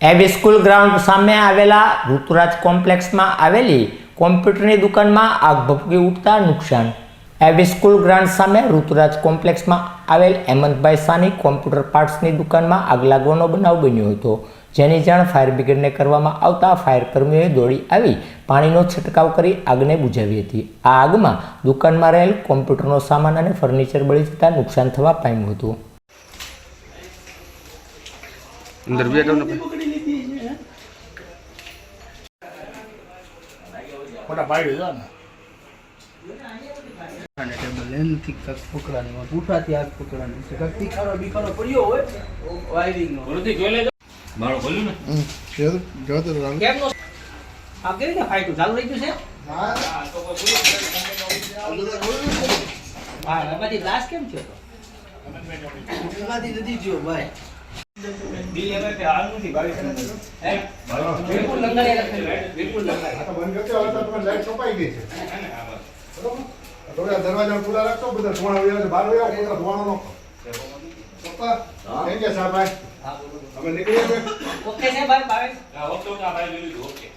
એબી school ground સામે આવેલા ઋતુરાજ કોમ્પ્લેક્સમાં આવેલી કોમ્પ્યુટરની દુકાનમાં આગ ભભૂકી ઉઠતા નુકસાન. એબી સ્કૂલ ગ્રાઉન્ડ સામે ઋતુરાજ કોમ્પ્લેક્સમાં આવેલ હેમંતભાઈ સાની કોમ્પ્યુટર પાર્ટ્સની દુકાનમાં આગ લાગવાનો બનાવ બન્યો હતો, જેની જાણ ફાયર બ્રિગેડને કરવામાં આવતા ફાયર કર્મીઓએ દોડી આવી, પાણીનો છંટકાવ કરી આગને બુઝાવી હતી. આ આગમાં દુકાનમાં રહેલ કોમ્પ્યુટરનો સામાન અને ફર્નિચર બળી જતાં નુકસાન થવા પામ્યું હતું. અંદર મોટા પાડી દો ને. અને ટેબલ એનથી પકડાની હોય. ઉઠાથી હાથ પકડાની છે. તીખારો બીખારો પડ્યો હોય વાયરિંગનો. કેમ નો. આ કેવી રીતે ફાઈટું? ચાલુ રહી ગયું છે? હા એમાંથી ગ્લાસ કેમ છે? તો એમાંથી નથી ભાઈ હે? વિપુલ લંગાડી રાખેલું. વિપુલ લંગાડી. દરવાજા ખુલ્લા રાખતો બધા વહી આવે, બહાર આવો, બધા ધોવાણો નાખો. પપ્પા, થેન્ક યુ સાહેબ ભાઈ? હા, નીકળીએ ઓકે અમે નીકળીએ છીએ. ઓકે ઓકે ભાઈ ભાઈ